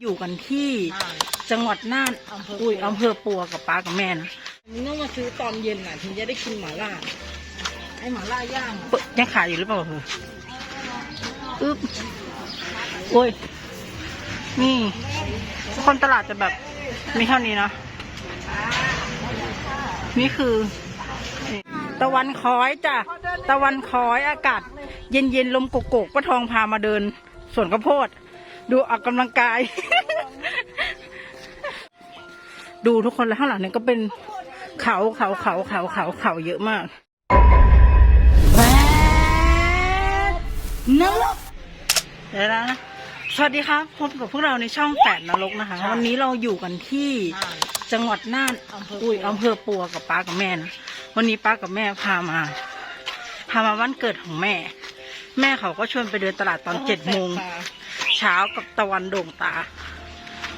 อยู่กันที่จังหวัดน่านอำเภออุ้ยอำเภอปัวกับป้ากับแม่นะมึงต้องมาซื้อตอนเย็นน่ะถึงจะได้กินหม่าล่าไอหม่าล่าย่างอะเปิดยังขายอยู่หรือเปล่าเหรออึ๊บโอ้ย นี่คนตลาดจะแบบมีเท่านี้นะนี่คือนี่ตะวันคอยจ้ะ ตะวันคอยอากาศ เย็นเย็นๆลมโกโกกป้าทองพามาเดินสวนข้าวโพด ดูออกกำลังกาย ดูทุกคนแล้วข้างหลังเนี่ยก็เป็นเขาเขาเขาเขาเขาเขาเยอะมากแวดนรกเดี๋ยวนะ สวัสดีครับพบกับพวกเราในช่องแปดนรกนะคะ วันนี้เราอยู่กันที่จังหวัดน่านอำเภออุ้ยอำเภอปัวกับป้ากับแม่นะวันนี้ป้ากับแม่พามา พามาวันเกิดของแม่ แม่เขาก็ชวนไปเดินตลาดตอนเจ็ดโมง เช้ากับตะวันโด่งตา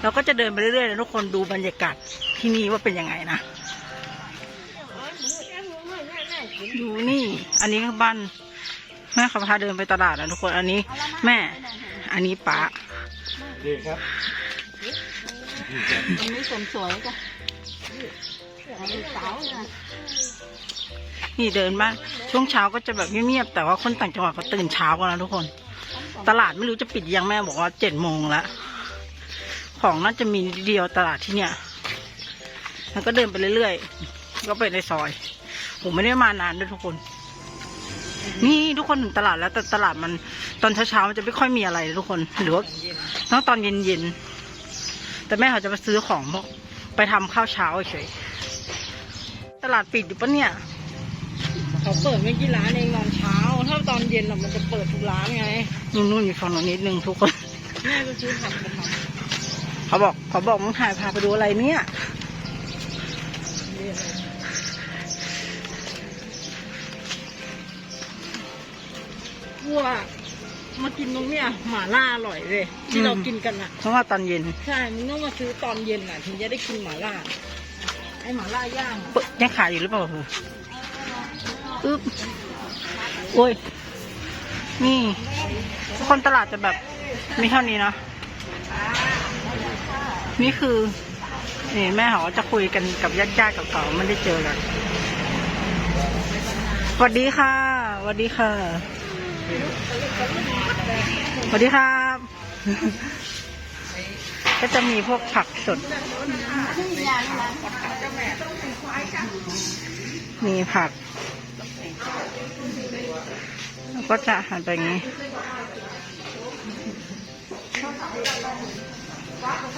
เราก็จะเดินไปเรื่อยๆนะทุกคนดูบรรยากาศที่นี่ว่าเป็นยังไงนะดูนี่ อันนี้ก็บ้านแม่เขาพาเดินไปตลาดนะทุกคนอันนี้แม่ อันนี้ป้าดีครับอันนี้สมสวยจ้ะอันนี้สาวนะนี่เดินบ้านช่วงเช้าก็จะแบบเงียบๆแต่ว่าคนต่างจังหวัดเขาตื่นเช้ากันนะทุกคน ตลาดไม่รู้จะปิดยังแม่บอกว่าเจ็ดโมงแล้วของน่าจะมีเดียวตลาดที่เนี่ยแล้วก็เดินไปเรื่อยๆ ก็ไปในซอย ผมไม่ได้มานานด้วยทุกคน นี่ทุกคนถึงตลาดแล้วแต่ตลาดมันตอนเช้าๆมันจะไม่ค่อยมีอะไรทุกคน หรือว่าต้องตอนเย็นๆ แต่แม่เขาจะมาซื้อของไปทำข้าวเช้าเฉย ตลาดปิดอยู่ปะเนี่ย เขาเปิดไม่กี่ร้านเองตอนเช้า ถ้าตอนเย็นอะมันจะเปิดทุกร้านไงนู่นนู่นอยู่ฝั่งโน้นนิดนึงทุกคนแม่ก็ซื้อผักมาทเขาบอกเขาบอกมึงถ่ายพาไปดูอะไรเนี่ยำนี่อะไรวัวมากินตรงเนี้ยหม่าล่าอร่อยเลยที่เรากินกันอะเพราะว่าตอนเย็น ใช่มึงต้องมาซื้อตอนเย็นน่ะ ถึงจะได้กินหม่าล่าไอหม่าล่าย่างอะเปิดยังขายอยู่หรือเปล่าเหรออึ๊บโอ้ย นี่ คนตลาดจะแบบมีเท่านี้นะนี่คือนี่แม่เขาจะคุยกันกับญาติญาติเก่าๆไม่ได้เจอกันสวัสดีค่ะสวัสดีค่ะสวัสดีครับ ก็จะมีพวกผักสดมีผัก ล้วก็จะหันไปอย่างนี้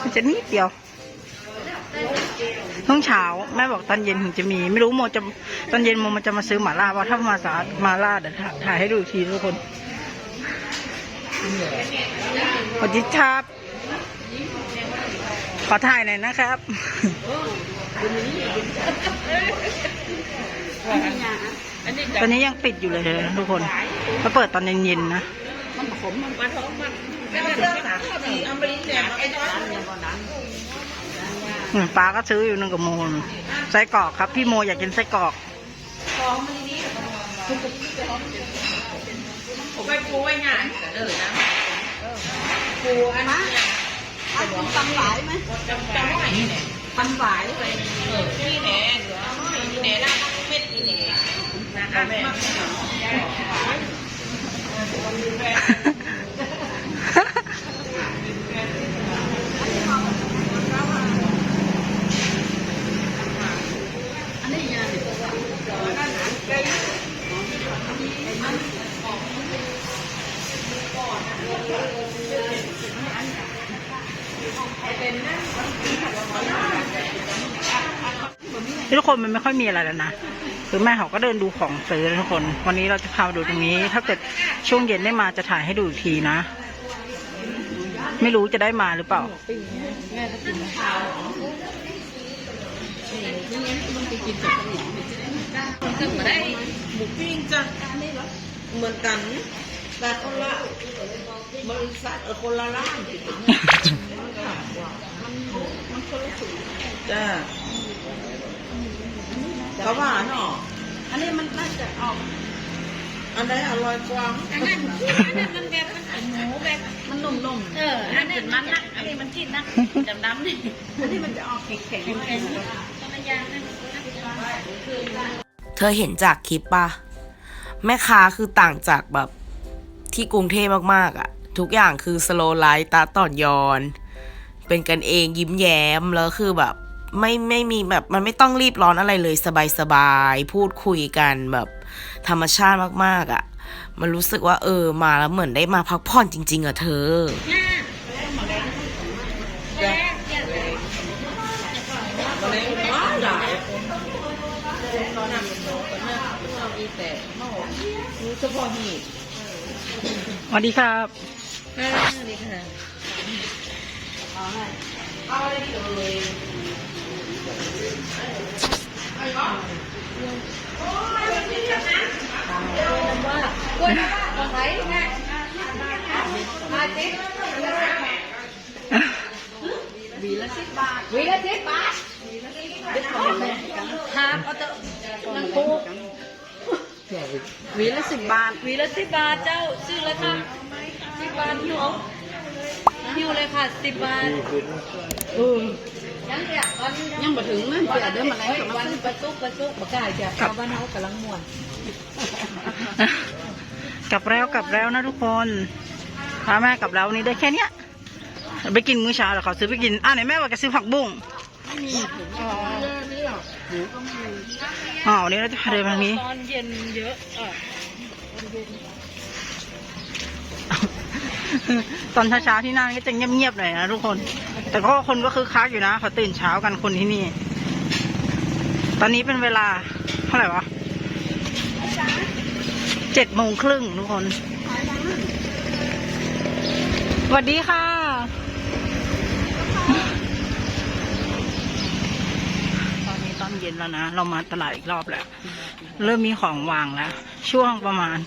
มันจะนิดเดียวช่วงเช้าแม่บอกตอนเย็นถึงจะมี ไม่รู้โมจะตอนเย็นโมมันจะมาซื้อหมาล่าว่าถ้ามาสามาล่าเดี๋ยวถ่ายถ่ายให้ดูอีกทีทุกคนสวัสดีครับขอถ่ายหน่อยนะครับ ตอนนี้ยังปิดอยู่เลยนะทุกคนก็เปิดตอนเย็นๆนะ มันขมมันปลาท้องมันแล้วมันเรื่องสามข้าวดีอมรินเนี่ยไอ้ท้องเนี่ยก่อนนั้นอืมป้าก็ซื้ออยู่นึงกับโมนไส้กรอกครับ พี่โมอยากกินไส้กรอกผมไปปูไว้งานเดินนะปูอันนี้อันนี้ตำหลายไหมตำหลายตำหลายเลยนี่แหน่เหลือนี่แหน่ละเม็ดนี่แหน่นะคะแม่ ที่ทุกคนมันไม่ค่อยมีอะไรแล้วนะ คือแม่เขาก็เดินดูของซื้อทุกคน วันนี้เราจะพาดูตรงนี้ ถ้าเกิดช่วงเย็นได้มาจะถ่ายให้ดูอีกทีนะ ไม่รู้จะได้มาหรือเปล่าปิ้งเนี่ยแม่ก็กินข้าไปกินกับขนมมันก็มาได้หมูปิ้งจ้ะเหมือนกัน แต่คนละบริษัทคนละร้านมันขา กว่ามันมันคนละสูตรจ้ะเขาว่าเนาะอันนี้มันน่าจะออก อันไหนอร่อยกว่าอันนั้นอันนั้นมันแบบมันมูแบบมันนุ่มเออ อันนี้มันนะอันนี้มันกินนะดำดำๆนี่ๆอันนี้มันจะออกแข็งๆแข็งๆต้นยางนี่มันเธอเห็นจากคลิปปะแม่ค้าคือต่างจากแบบที่กรุงเทพมากๆอะทุกอย่างคือสโลไลท์ตาต่อนยอน เป็นกันเองยิ้มแย้ม แล้วคือแบบ ไม่ไม่มีแบบมันไม่ต้องรีบร้อนอะไรเลยสบายๆ พูดคุยกันแบบธรรมชาติมากๆอะมันรู้สึกว่าเออมาแล้วเหมือนได้มาพักผ่อนจริง ๆอะเธอมะเร็งว้าหลายตอนนั้นมันโตกันนะเราอีแต่เมารู้เฉพาะหีบสวัสดีครับอ่านี่ค่ะเอาอะไรดีเลยวีละสิบบาทวีละสิบบาทครั บเอาเตอะนังปูวีละสิบบาทวีละสิบบาทเจ้าซื้อแล้วค่ะสิบบาทหิวเอา หิวเลยค่ะสิบบาทเออยังเดียวตอนนี้ยังมาถึงนั่นเสียเดิมมาไหนเฮ้ยกับวัมันนประซุกประซุกบักกายจ้ะชาวบ้านเขากำลังม่วนกลับแล้วกลับแล้วนะทุกคนพาแม่กลับแล้ววันนี้ได้แค่เนี้ยไปกินมื้อเช้าแล้วเขาซื้อไปกินอ่าไหนแม่ว่าจะซื้อผักบุ้งอ๋อวันนี้เราจะพาเดินทางนี้ตอนเย็นเยอะอะ ตอนเช้าๆที่นั่นก็จะเงียบๆหน่อยนะทุกคน แต่ก็คนก็คือคักอยู่นะเขาตื่นเช้ากันคนที่นี่ ตอนนี้เป็นเวลาเท่าไหร่วะเจ็ดโมงครึ่งทุกคนสวัสดีค่ะตอนนี้ตอนเย็นแล้วนะ เรามาตลาดอีกรอบแล้ว เริ่มมีของวางแล้ว ช่วงประมาณ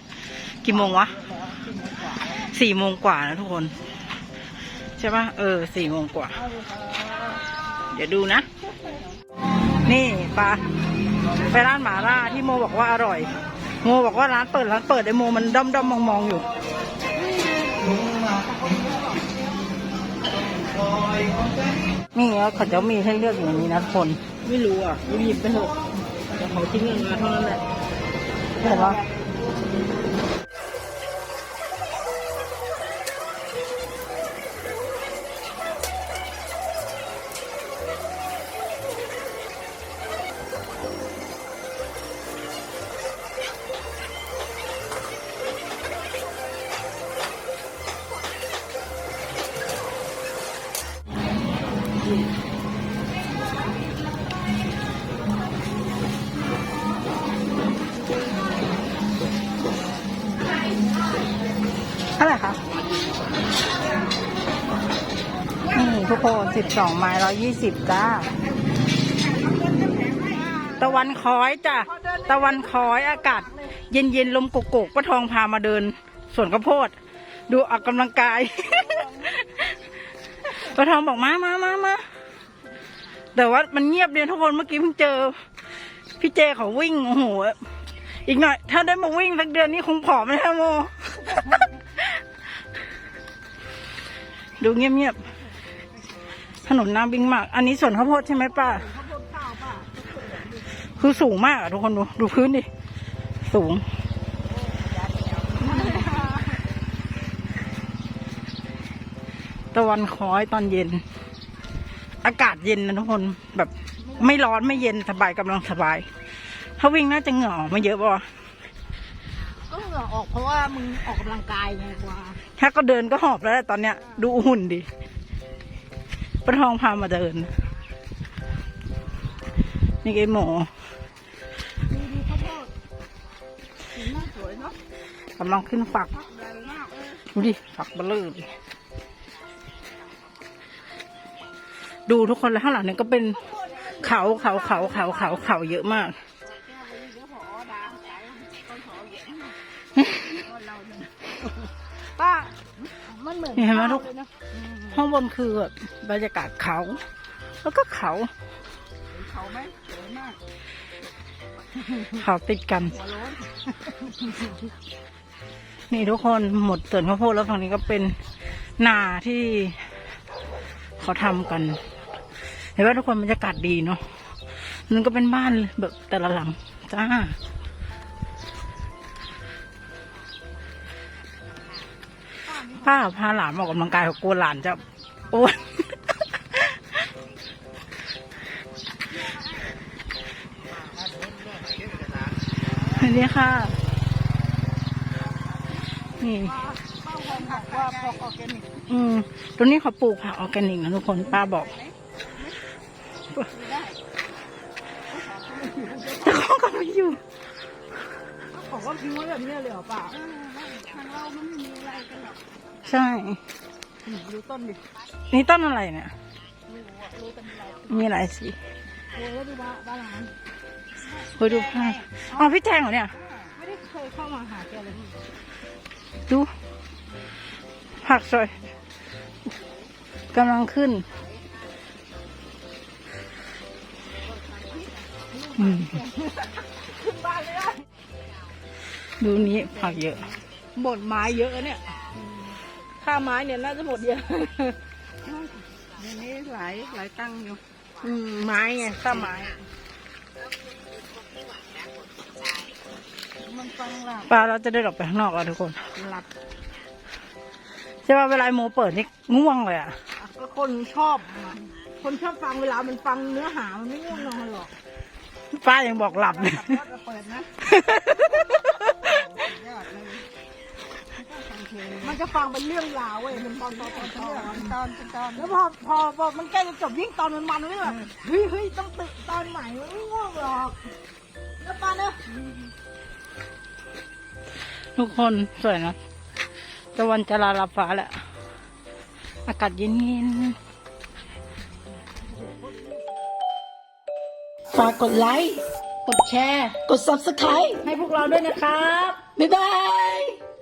กี่โมงวะ สี่โมงกว่านะทุกคน ใช่ปะเออสี่โมงกว่า เดี๋ยวดูนะ นี่ปลาไปร้านหมาล่าที่โมบอกว่าอร่อย โมบอกว่าร้านเปิดร้านเปิดไอโมมันด้อมด้อมมองมองๆอยู่นี่เขาจะมีให้เลือกอย่างนี้นะทุกคน ไม่รู้อะไม่หยิบไปเถอะแต่เขาทิ้งเงินมาเท่านั้นแหละเห็นปะ เท่าไหร่คะ นี่ทุกคนสิบสองไม้ร้อยยี่สิบจ้า ตะวันคอยจ้ะ ตะวันคอยอากาศ เย็นเย็นๆลมโกกๆป้าทองพามาเดินสวนข้าวโพด ดูออกกำลังกาย ป้าทองบอกมามามามาแต่ว่ามันเงียบเดียวทุกคนเมื่อกี้เพิ่งเจอ พี่เจเขาวิ่งโอ้โหอีกหน่อย ถ้าได้มาวิ่งสักเดือนนี้คงผอมนะโม ดูเงียบๆถนนน้ำบิงมาก อันนี้สวนข้าวโพดใช่ไหมป้าคือสูงมากอะทุกคนดู ดูพื้นดิ สูง ตะวันคอยตอนเย็น อากาศเย็นนะทุกคนแบบไม่ร้อนไม่เย็นสบายกำลังสบาย ถ้าวิ่งน่าจะเหงื่อออกมาเยอะป่ะก็เหงื่อออกเพราะว่ามึงออกกำลังกายไงกว่า ถ้าก็เดินก็หอบแล้วแหละตอนเนี้ย ดูหุ่นดิป้าทองพามาเดิน นี่ไงหมอดูข้าวโพดสีหน้าสวยเนาะกำลังขึ้นฝัก ดูดิฝักเบลอดิ ดูทุกคนแล้วข้างหลังเนี่ยก็เป็นเขาเขาเขาเขาเขาเขาเยอะมาก ป้ามันเหมือนนี่เห็นไหมข้าวลูกเลยนะห้องบนคือแบบบรรยากาศเขา แล้วก็เขาเขาไหมสวยมากเขาติดกันหัวโล้นนี่ทุกคนหมดสวนข้าวโพดแล้วฝั่งนี้ก็เป็นนาที่เขาทำกัน เห็นว่าทุกคนบรรยากาศดีเนาะนั่นก็เป็นบ้านแบบแต่ละหลังจ้าป้าพาหลานออกกำลังกายกลัวหลานจะอ้วนสวัสดีค่ะ นี่อืมตรงนี้เขาปลูกผักออร์แกนิกนะทุกคนป้าบอก แบบนี้เลยเหรอป่าใช่ดูต้นดินี่ต้นอะไรเนี่ยมีหลายสีโอ้แล้วดูบ้าบ้านหลังคุยดูภาพอ๋อพี่แจงเหรอเนี่ย ไม่ได้เคยเข้ามาหาแกเลยดูผักสวยกำลังขึ้น อืม ดูนี้ผักเยอะ หมดไม้เยอะเนี่ย ค่าไม้เนี่ยน่าจะหมดเยอะเดี๋ยวนี้หลายหลายตั้งอยู่ อืมไม้ไงค่าไม้ มันฟังหลับปลาเราจะเดินออกไปข้างนอกแล้วทุกคนหลับใช่ป่ะเวลาไอ้โมเปิดนี่ง่วงเลยอะ ก็คนชอบมันคนชอบฟังเวลามันฟังเนื้อหามันไม่ง่วงนอนหรอกป้ายังบอกหลับเลย ก็จะเปิดนะ มันจะฟังเป็นเรื่องราวเว้ยมันตอนตอนตอนตอนตอนตอนแล้วพอพอพอมันใกล้จะจบยิ่งตอนมันมันเลยแบบเฮ้ยเฮ้ยต้องตึกตอนใหม่มันไม่ง่วงหรอกแล้วปาเนอะทุกคนสวยนะตะวันจะลาลับฟ้าแหละอากาศเย็นๆฝากกดไลค์ กดแชร์ กด subscribe ให้พวกเราด้วยนะครับ บ๊ายบาย